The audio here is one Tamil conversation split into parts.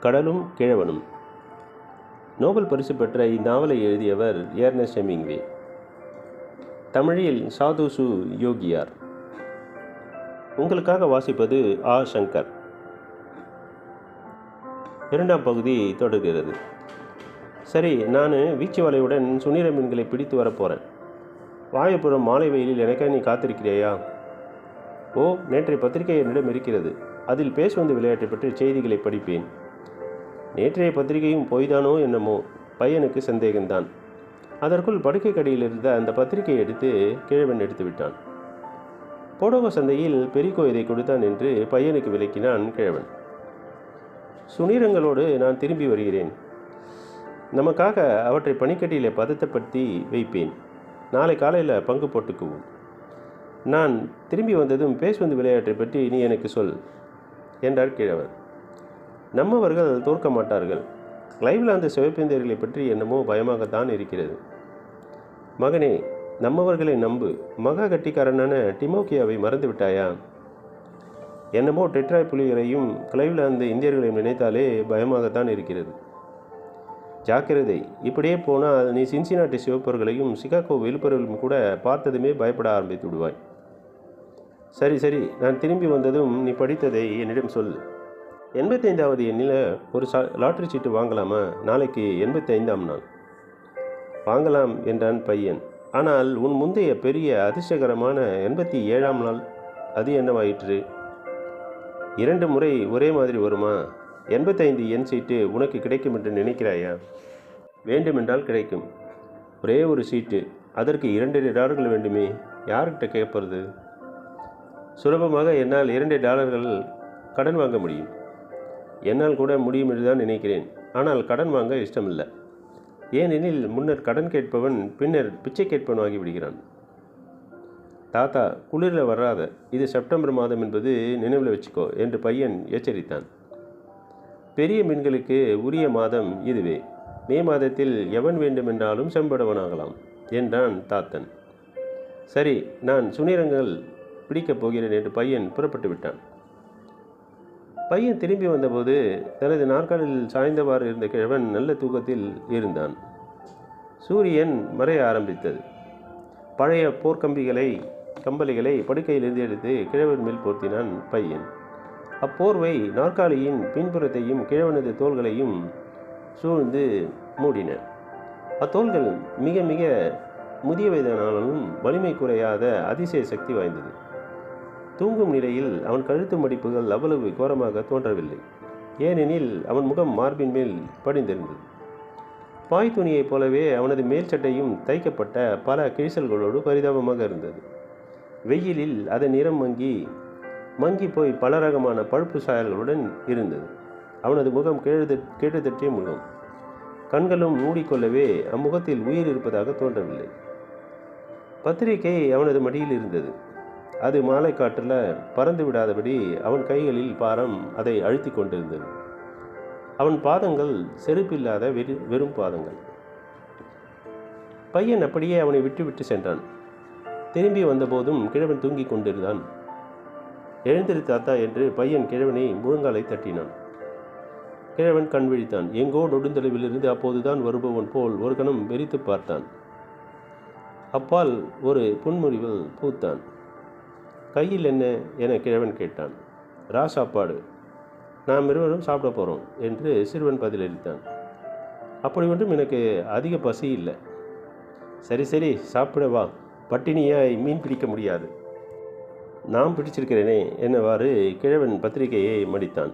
கடலும் கிழவனும். நோபல் பரிசு பெற்ற இந்நாவலை எழுதியவர் ஏர்னஸ்ட் ஹெமிங்வே. தமிழில் சாதுசு யோகியார். உங்களுக்காக வாசிப்பது ஆ. சங்கர். இரண்டாம் பகுதி தொடர்கிறது. சரி நான் வீச்சு வலையுடன் சுனிர மீன்களை பிடித்து வரப்போகிறேன் வாயப்புறம் மாலை வெயிலில் எனக்காக நீ காத்திருக்கிறேயா? ஓ நேற்றைய பத்திரிகை என்னிடம் இருக்கிறது. அதில் பேசுவந்து விளையாட்டை பற்றி செய்திகளை படிப்பேன். நேற்றைய பத்திரிகையும் பொய்தானோ என்னமோ? பையனுக்கு சந்தேகம்தான். அதற்குள் படுக்கை கடியில் இருந்த அந்த பத்திரிகையை எடுத்து கிழவன் எடுத்து விட்டான். போடோவ சந்தையில் பெரிக்கோ இதை கொடுத்தான் என்று பையனுக்கு விளக்கினான் கிழவன். சுனீரங்களோடு நான் திரும்பி வருகிறேன். நமக்காக அவற்றை பனிக்கட்டியில் பதத்தப்படுத்தி வைப்பேன். நாளை காலையில் பங்கு போட்டுக்குவோம். நான் திரும்பி வந்ததும் பேசுவந்து விளையாட்டை பற்றி நீ எனக்கு சொல் என்றார் கிழவர் நம்மவர்கள் தோற்க மாட்டார்கள். கிளைவ்லாந்து சிவப்பேந்தியர்களை பற்றி என்னமோ பயமாகத்தான் இருக்கிறது. மகனே நம்மவர்களை நம்பு. மகா கட்டிக்காரனான டிமோக்கியாவை மறந்து விட்டாயா என்னமோ டெட்ராய் புலிகளையும் கிளைவிலாந்து இந்தியர்களையும் நினைத்தாலே பயமாகத்தான் இருக்கிறது. ஜாக்கிரதை. இப்படியே போனால் நீ சின்சினாட்டி சிவப்பர்களையும் சிகாகோ விழுப்புரவையும் கூட பார்த்ததுமே பயப்பட ஆரம்பித்து விடுவாய். சரி சரி. நான் திரும்பி வந்ததும் நீ படித்ததை என்னிடம் சொல். எண்பத்தைந்தாவது எண்ணில் ஒரு சா லாட்ரி சீட்டு வாங்கலாமா? நாளைக்கு எண்பத்தைந்தாம் நாள். வாங்கலாம் என்றான் பையன். ஆனால் உன் முந்தைய பெரிய அதிர்ஷ்டகரமான எண்பத்தி ஏழாம் நாள் அது என்னவாயிற்று? இரண்டு முறை ஒரே மாதிரி வருமா? எண்பத்தைந்து எண் சீட்டு உனக்கு கிடைக்கும் என்று நினைக்கிறாயா? வேண்டுமென்றால் கிடைக்கும். ஒரே ஒரு சீட்டு. அதற்கு இரண்டு டாலர்கள் வேண்டுமே. யார்கிட்ட கேட்பது சுலபமாக என்னால் இரண்டு டாலர்கள் கடன் வாங்க முடியும். என்னால் கூட முடியும் என்று தான் நினைக்கிறேன். ஆனால் கடன் வாங்க இஷ்டமில்லை. ஏனெனில் முன்னர் கடன் கேட்பவன் பின்னர் பிச்சை கேட்பவன் ஆகிவிடுகிறான். தாத்தா குளிரில் வராத இது செப்டம்பர் மாதம் என்பது நினைவில் வச்சுக்கோ என்று பையன் எச்சரித்தான். பெரிய மீன்களுக்கு உரிய மாதம் இதுவே. மே மாதத்தில் எவன் வேண்டுமென்றாலும் செம்படவனாகலாம் என்றான் தாத்தன். சரி நான் சுனிரங்கள் பிடிக்கப் போகிறேன் என்று பையன் புறப்பட்டு விட்டான் பையன் திரும்பி வந்தபோது தனது நாற்காலில் சாய்ந்தவாறு இருந்த கிழவன் நல்ல தூக்கத்தில் இருந்தான். சூரியன் மறைய ஆரம்பித்தது. பழைய போர்க்கம்பிகளை கம்பளிகளை படுக்கையிலிருந்து எடுத்து கிழவன் மேல் போர்த்தினான் பையன். அப்போர்வை நாற்காலியின் பின்புறத்தையும் கிழவனது தோள்களையும் சூழ்ந்து மூடின. அத்தோள்கள் மிக மிக முதிய வயதானாலும் வலிமை குறையாத அதிசய சக்தி வாய்ந்தது. தூங்கும் நிலையில் அவன் கழுத்து மடிப்புகள் அவ்வளவு கோரமாக தோன்றவில்லை. ஏனெனில் அவன் முகம் மார்பின் மேல் படிந்திருந்தது. பாய் துணியைப் போலவே அவனது மேல் சட்டையும் தைக்கப்பட்ட பல கிழிசல்களோடு பரிதாபமாக இருந்தது. வெயிலில் அதன் நிறம் மங்கி மங்கி போய் பல ரகமான பழுப்பு சாயல்களுடன் இருந்தது. அவனது முகம் கேழுத கேட்டுத்தட்டிய முகம். கண்களும் மூடிக்கொள்ளவே அம்முகத்தில் உயிர் இருப்பதாக தோன்றவில்லை. பத்திரிகை அவனது மடியில் இருந்தது. அது மாலை காற்றில் பறந்து விடாதபடி அவன் கைகளில் பாரம் அதை அழுத்தி கொண்டிருந்தது. அவன் பாதங்கள் செருப்பில்லாத வெறு வெறும் பாதங்கள். பையன் அப்படியே அவனை விட்டு விட்டு சென்றான். திரும்பி வந்தபோதும் கிழவன் தூங்கிக் கொண்டிருந்தான். எழுந்திரு தாத்தா என்று பையன் கிழவனை முழங்காலை தட்டினான். கிழவன் கண் விழித்தான். எங்கோ நொடுந்தளவிலிருந்து அப்போதுதான் வருபவன் போல் ஒரு கணம் வெறித்து பார்த்தான். அப்பால் ஒரு புன்முறிவில் பூத்தான். கையில் என்ன? என கிழவன் கேட்டான். ரா சாப்பாடு. நாம் இருவரும் சாப்பிட போகிறோம் என்று சிறுவன் பதிலளித்தான். அப்படி ஒன்றும் எனக்கு அதிக பசி இல்லை. சரி சரி சாப்பிட வா. பட்டினியாய் மீன் பிடிக்க முடியாது. நான் பிடிச்சிருக்கிறேனே என்னவாறு கிழவன் பத்திரிகையை மடித்தான்.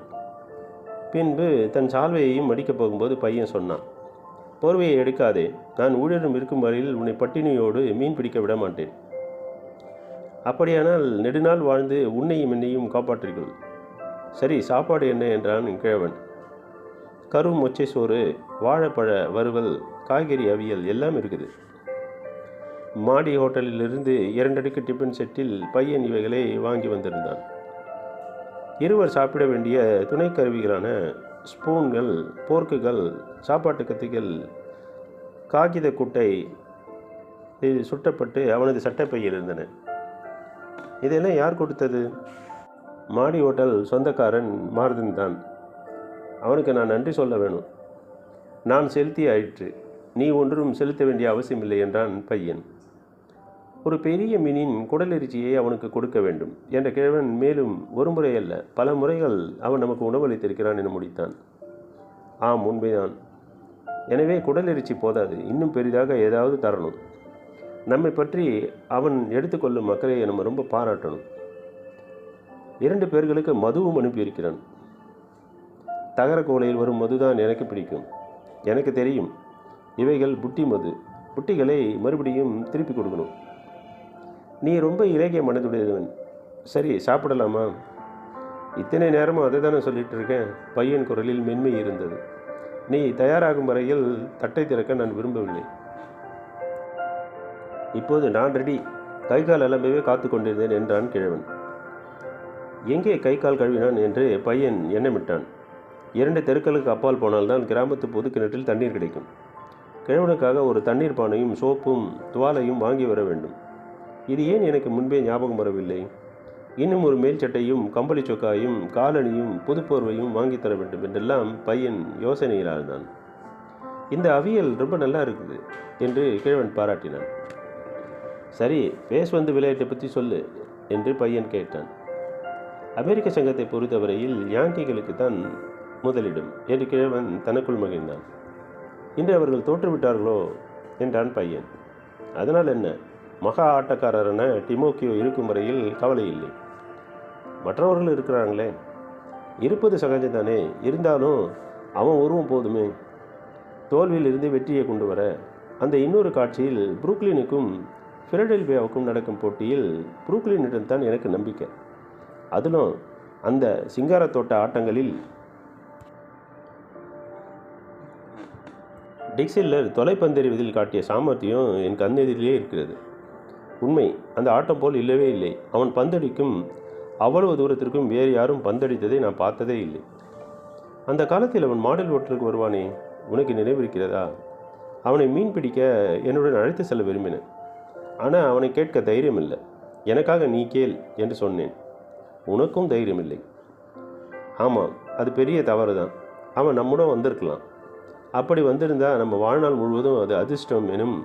பின்பு தன் சால்வையையும் மடிக்கப் போகும்போது பையன் சொன்னான் போர்வையை எடுக்காதே. நான் ஊழியரும் இருக்கும் வரையில் உன்னை பட்டினியோடு மீன் பிடிக்க விட மாட்டேன். அப்படியானால் நெடுநாள் வாழ்ந்து உன்னையும் என்னையும் காப்பாற்றீர்கள் சரி சாப்பாடு என்ன என்றான் கிழவன். கரு மொச்சை சோறு வாழைப்பழ வறுவல் காய்கறி அவியல் எல்லாம் இருக்குது. மாடி ஹோட்டலிலிருந்து இரண்டடுக்கு டிஃபன் செட்டில் பையன் இவைகளை வாங்கி வந்திருந்தான். இருவர் சாப்பிட வேண்டிய துணை கருவிகளான ஸ்பூன்கள் போர்க்குகள் சாப்பாட்டு கத்திகள் காகித குட்டை சுட்டப்பட்டு அவனது சட்டப்பையில் இருந்தன. இதெல்லாம் யார் கொடுத்தது? மாடி ஹோட்டல் சொந்தக்காரன் மாருதன் தான். அவனுக்கு நான் நன்றி சொல்ல வேணும். நான் செலுத்தி ஆயிற்று. நீ ஒன்றும் செலுத்த வேண்டிய அவசியமில்லை என்றான் பையன். ஒரு பெரிய மீனின் குடலெரிச்சியை அவனுக்கு கொடுக்க வேண்டும் என்ற கிழவன் மேலும் ஒரு முறை அல்ல பல முறைகள் அவன் நமக்கு உணவளித்திருக்கிறான் என முடித்தான். ஆம் உண்மைதான். எனவே குடலெரிச்சி போதாது. இன்னும் பெரிதாக ஏதாவது தரணும். நம்மை பற்றி அவன் எடுத்துக்கொள்ளும் அக்கறையை நம்ம ரொம்ப பாராட்டணும். இரண்டு பேர்களுக்கு மதுவும் அனுப்பியிருக்கிறான். தகர கோலையில் வரும் மதுதான் எனக்கு பிடிக்கும். எனக்கு தெரியும். இவைகள் புட்டி மது. புட்டிகளை மறுபடியும் திருப்பி கொடுக்கணும். நீ ரொம்ப இலகிய மனதுடையவன். சரி சாப்பிடலாமா? இத்தனை நேரமும் அதை தானே சொல்லிட்டு இருக்கேன் பையன் குரலில் மென்மை இருந்தது. நீ தயாராகும் வரையில் தட்டை திறக்க நான் விரும்பவில்லை. இப்போது நான் ரெடி கை கால் அலம்பவே காத்து கொண்டிருந்தேன் என்றான் கிழவன். எங்கே கை கால் கழுவினான் என்று பையன் எண்ணமிட்டான். இரண்டு தெருக்களுக்கு அப்பால் போனால்தான் கிராமத்து பொது கிணற்றில் தண்ணீர் கிடைக்கும். கிழவனுக்காக ஒரு தண்ணீர் பானையும் சோப்பும் துவாலையும் வாங்கி வர வேண்டும். இது ஏன் எனக்கு முன்பே ஞாபகம் வரவில்லை? இன்னும் ஒரு மேல் சட்டையும் கம்பளி சொக்காயும் காலணியும் புதுப்போர்வையும் வாங்கி தர வேண்டும் என்றெல்லாம் பையன் யோசனையில் ஆழ்ந்தான் இந்த அவியல் ரொம்ப நல்லா இருக்குது என்று கிழவன் பாராட்டினான். சரி பேஸ் வந்து விளையாட்டை பற்றி சொல்லு என்று பையன் கேட்டான். அமெரிக்க சங்கத்தை பொறுத்தவரையில் யாங்கிகளுக்கு தான் முதலிடம் என்று கிழவன் தனக்குள் மகிழ்ந்தான். இன்று அவர்கள் தோற்றுவிட்டார்களோ என்றான் பையன். அதனால் என்ன? மகா ஆட்டக்காரரான டிமோக்கியோ இருக்கும் வரையில் கவலை இல்லை. மற்றவர்கள் இருக்கிறாங்களே இருப்பது சகஜம்தானே? இருந்தாலும் அவன் உருவம் போதுமே. தோல்வியில் இருந்து வெற்றியை கொண்டு வர அந்த இன்னொரு காட்சியில் புரூக்லினுக்கும் ஃபிலடெல்பியாவுக்கும் நடக்கும் போட்டியில் புரூக்லினிடம் தான் எனக்கு நம்பிக்கை. அதிலும் அந்த சிங்காரத்தோட்ட ஆட்டங்களில் டிக்சில்லர் தொலைப்பந்தெறிவதில் காட்டிய சாமர்த்தியம் என் கண்ணெதிரிலே இருக்கிறது. உண்மை அந்த ஆட்டம் போல் இல்லவே இல்லை. அவன் பந்தடிக்கும் அவ்வளவு தூரத்திற்கும் வேறு யாரும் பந்தடித்ததை நான் பார்த்ததே இல்லை. அந்த காலத்தில் அவன் மாடல் ஓட்டலுக்கு வருவானே உனக்கு நினைவிருக்கிறதா? அவனை மீன் பிடிக்க என்னுடன் அழைத்து செல்ல விரும்பினேன். ஆனால் அவனை கேட்க தைரியம் இல்லை எனக்காக நீ கேள் என்று சொன்னேன். உனக்கும் தைரியம் இல்லை ஆமாம் அது பெரிய தவறு தான் அவன் நம்முடன் வந்திருக்கலாம். அப்படி வந்திருந்தால் நம்ம வாழ்நாள் முழுவதும் அது அதிர்ஷ்டம் எனும்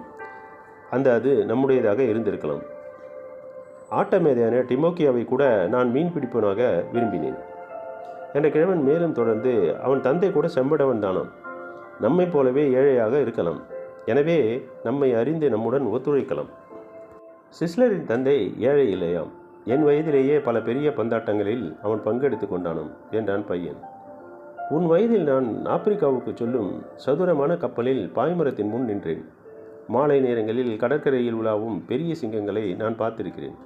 அந்த அது நம்முடையதாக இருந்திருக்கலாம். ஆட்டமேதையான டிமோக்கியாவை கூட நான் மீன் பிடிப்பவனாக விரும்பினேன். என்ற கிழவன் மேலும் தொடர்ந்து அவன் தந்தை கூட செம்படவன் தானாம். நம்மைப் போலவே ஏழையாக இருக்கலாம். எனவே நம்மை அறிந்து நம்முடன் ஒத்துழைக்கலாம். சிஸ்லரின் தந்தை ஏழை இல்லையாம். என் வயதிலேயே பல பெரிய பந்தாட்டங்களில் அவன் பங்கெடுத்து கொண்டானாம் என்றான் பையன். உன் வயதில் நான் ஆப்பிரிக்காவுக்கு சொல்லும் சதுரமான கப்பலில் பாய்மரத்தின் முன் நின்றேன். மாலை நேரங்களில் கடற்கரையில் உலாவும் பெரிய சிங்கங்களை நான் பார்த்திருக்கிறேன்.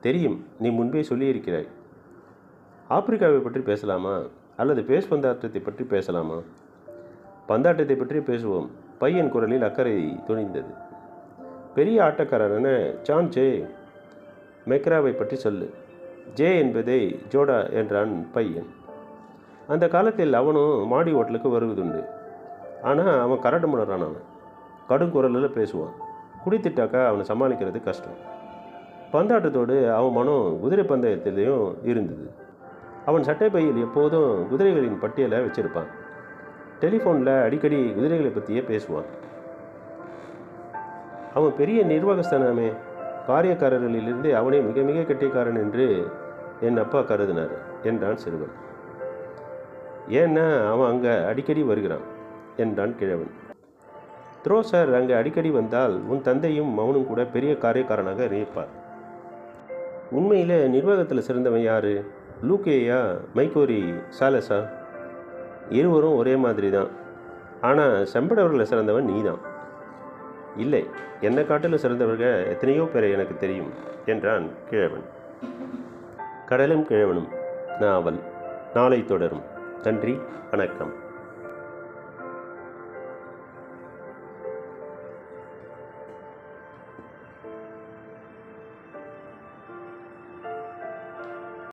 தெரியும் நீ முன்பே சொல்லியிருக்கிறாய். ஆப்பிரிக்காவை பற்றி பேசலாமா? அல்லது பேஸ் பந்தாட்டத்தை பற்றி பேசலாமா? பந்தாட்டத்தை பற்றி பேசுவோம். பையன் குரலில் அக்கறை துணிந்தது. பெரிய ஆட்டக்காரரான ஜான் ஜே மெக்ராவை பற்றி சொல்லு. ஜே என்பதை ஜோடா என்றான் பையன். அந்த காலத்தில் அவனும் மாடி ஹோட்டலுக்கு வருவதுண்டு. ஆனால் அவன் கரடு முனரானவன் கடும் குரலில் பேசுவான். குடித்திட்டாக்கா அவனை சமாளிக்கிறது கஷ்டம். பந்தாட்டத்தோடு அவன் மனம் குதிரை பந்தயத்திலையும் இருந்தது. அவன் சட்டை பையில் எப்போதும் குதிரைகளின் பட்டியலை வச்சிருப்பான். டெலிஃபோனில் அடிக்கடி குதிரைகளை பற்றியே பேசுவான். அவன் பெரிய நிர்வாகஸ்தானமே. காரியக்காரர்களிலிருந்து அவனே மிக மிக கெட்டிக்காரன் என்று என் அப்பா கருதினார் என்றான் சிறுவன். ஏன்னா அவன் அங்கே அடிக்கடி வருகிறான் என்றான் கிழவன். த்ரோ சார் அங்கே அடிக்கடி வந்தால் உன் தந்தையும் மௌனும் கூட பெரிய காரியக்காரனாக இருப்பார். உண்மையில் நிர்வாகத்தில் சிறந்தவன் யார்? லூகேயா மைக்கோரி சாலஸா இருவரும் ஒரே மாதிரி தான் ஆனால் செம்படவர்களை சிறந்தவன் நீ தான் இல்லை என்னை காட்டிலும் சிறந்தவர்கள் எத்தனையோ பேரை எனக்கு தெரியும் என்றான் கிழவன். கடலும் கிழவனும் நாவல் நாளை தொடரும். நன்றி வணக்கம்.